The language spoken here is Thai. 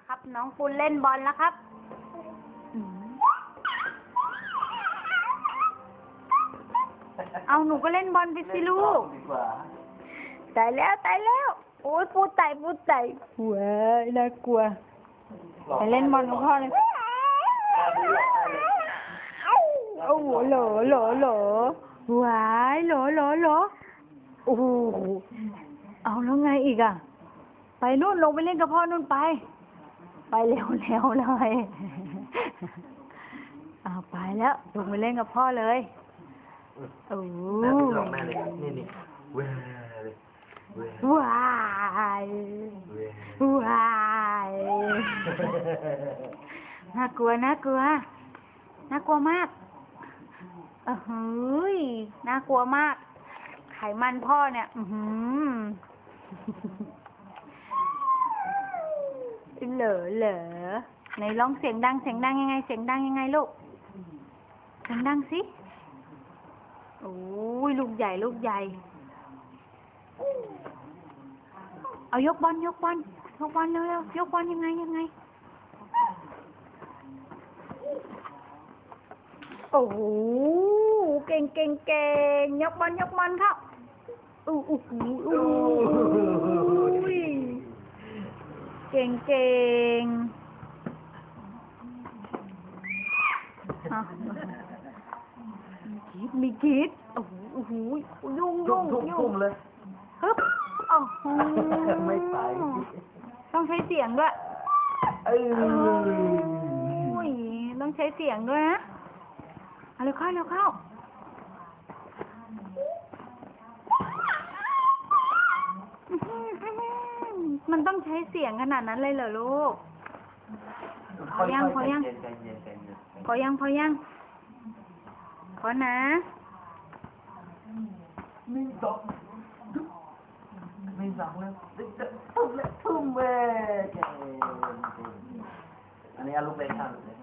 ละครับ น้องปุณเล่นบอลแล้วครับอืมเอาหนูก็เล่นบอลไปสิลูกดีกว่าตายแล้วตายแล้ว โอ้ยปูไตปูไตว้ายน่ากลัวไปเล่นบอลกับพ่อเลยโอ้โหโหลโหลโหลว้ายโหลโหลโหลโอ้โหเอาแล้วไงอีกอะ ไปนู่นลงไปเล่นกับพ่อนู่นไป ไปเร็วเร็วเลยเอาไปแล้วลงไปเล่นกับพ่อเลยโอ้แม่ไปลองแม่เลยนี่นี่เว้ยเลยเว้ยว้ายเว้ยว้ายน่ากลัวน่ากลัวน่ากลัวมากเออหืยน่ากลัวมาก ไขมันพ่อเนี่ย อือหือ เหลอเหลอไหนร้องเสียงดังเสียงดังยังไง เสียงดังยังไงลูก เสียงดังสิ โอ้ยลูกใหญ่ลูกใหญ่ เอายกบอลยกบอลยกบอลเร็วๆยกบอลยังไงยังไง โอ้โหเก่งเก่งเก่งยกบอลยกบอลเข้าอู้อู้หูอู้ย เก่งเก่งอะมีคิดมีคิดโอ้โหโอ้โหยุ่งทุ่ยุ่มงทุ่มยุ่ทุ่งมเลยฮึบโอ้โหไม่ไป ต้องใช้เสียงด้วยเอ้ยโอ้ยต้องใช้เสียงด้วยนะ เอาเร็วเข้าเร็วเข้า มันต้องใช้เสียงขนาดนั้นเลยเหรอลูก พอยังพอยัง ใจเย็นใจเย็นใจเย็นพอยังพอยัง พอนะหนึ่งสองไม่สองแล้วทุ่มเลยทุ่มเลยเก่งอันนี้เอาลูกเล่นครับลูกเล่น